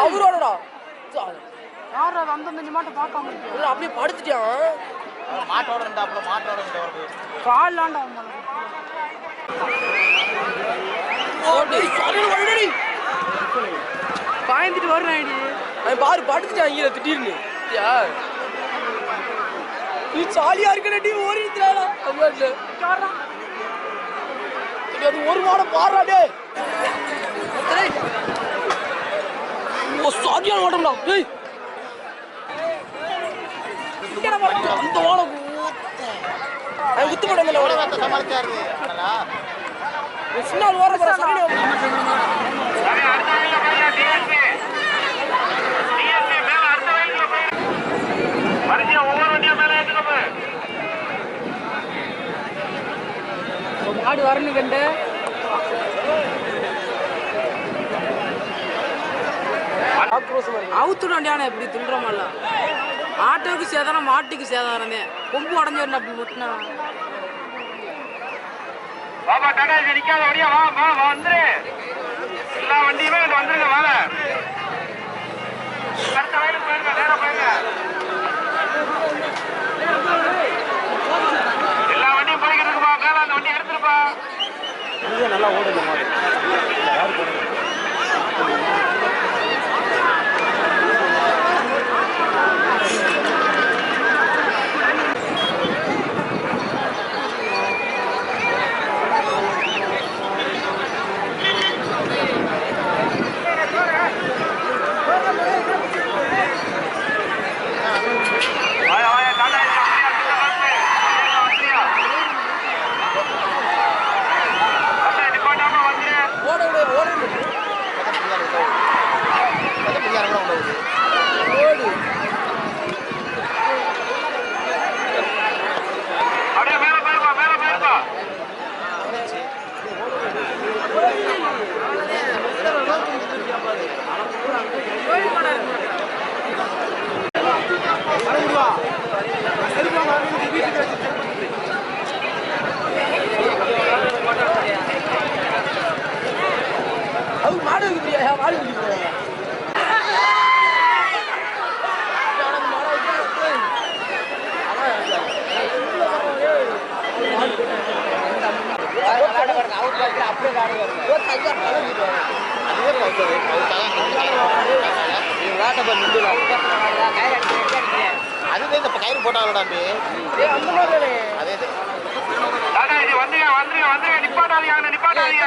அவரோடடா யார் அது அந்த அஞ்சு மாட்டை பார்க்காம இருக்கு இல்ல, அப்படியே படுத்துட்டான் மாட்டோட இருந்தாப்புல மாட்டோட இருந்தா வருது காலாண்டா. பாய்ந்துட்டு ஐடி அவன் பாரு படுத்துட்டான் இங்க திடீர்னு? யா நீ ஜாலியா இருக்கடா நீ ஓடிடுறாடா அது அது ஒரு மாடம் பாடுறா டேய். டேய். ஓ சாதியான மாட்டம்டா டேய் அந்த அவன் குத்து அடடா. சின்ன ஓர போற மாடு வரணும் கண்டு ஆக்ரோஷமா இருக்கு அவுத்துடாண்டியான எப்படி துல்றமல்ல ஆட்டோவுக்கு சேதாரம் மாட்டுக்கு சேதாரமே. கொம்பு உடஞ்சி வரணும் அப்படி முட்டினா. பாபா டாடா இது நிக்காத வழியா வா வா வந்துரு. எல்லா வண்டியுமே வந்துருங்க வாங்க. அடுத்த வயலுக்கு போயிருங்க நேரம் போயிருங்க. எல்லா வண்டியும் போய்கிட்டு இருக்குப்பா அந்த வண்டி எடுத்துருப்பா. வாயா அதுவே இந்த கயிறு போட்டாங்கடா தம்பி அதே வந்துங்க வந்துருங்க வந்துருங்க நிப்பாட்டாதீங்க நிப்பாட்டாதீங்க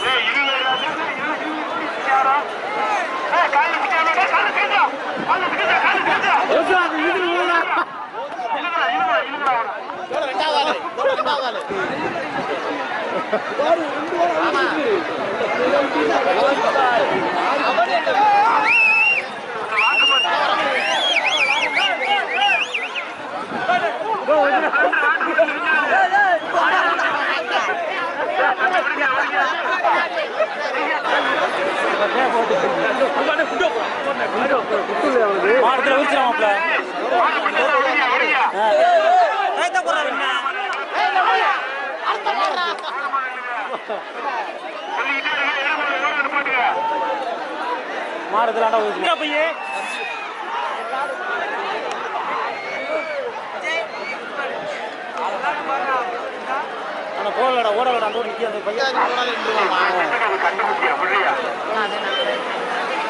பேரும் போடுங்க அப்ப நேர போ நேர போடுங்க நேர அந்த டாட்டா ஏசி ஏப்பா அந்த டாட்டா ஏசி வாங்க அந்த ஆட்டோ ஏய் இந்த ஆட்டோ வெளியே இருப்பா மாடு இல்லைன்னா வெளியே இருங்க வெளியே இருங்க ஏய் இருங்க யாரோ ஏய் கால்ல பிடிக்காம டேய் கால்ல பிடிச்சா கால்ல பிடிச்சா கால்ல பிடிச்சா இழுங்கடா இழுங்கடா இழுங்கடா அவனை. ரெண்டாவது இருங்க, நிப்பாட்டுங்க. மாடுதலாண்டா ஊசி பையே ஆனா போடலடா ஓடலடா அந்த நிக்கி அந்த பையன்?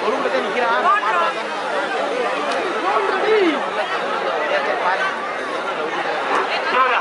ஒரு மட்டும் Ahora,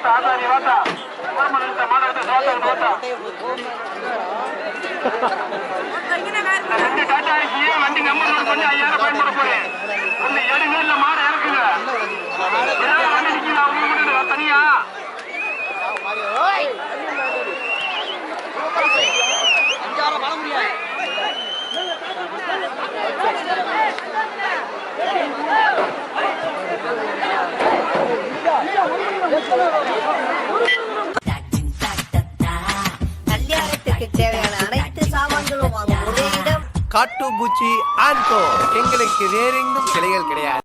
ஆத்தா ஆத்தா நீ வாத்தா ஓரமா நிறுத்த மாடத்தை நோத்தா நோத்தா ரெண்டு டாட்டா ஏசி வண்டி நம்பர் நோட் பண்ணி ஐயாயிரம் பயன்பட போறேன். ஒண்ணு எடுங்க இல்ல மாடு இறக்குங்க. ஏதாவது வண்டி நிக்கல அவங்க மட்டும் தனியா? மாறி, ஏய். கல்யாணத்துக்கு தேவையான அனைத்து சாமான்களும் காட்டு பூச்சி ஆன்கோ எங்களுக்கு வேறெங்கும் கிளைகள் கிடையாது.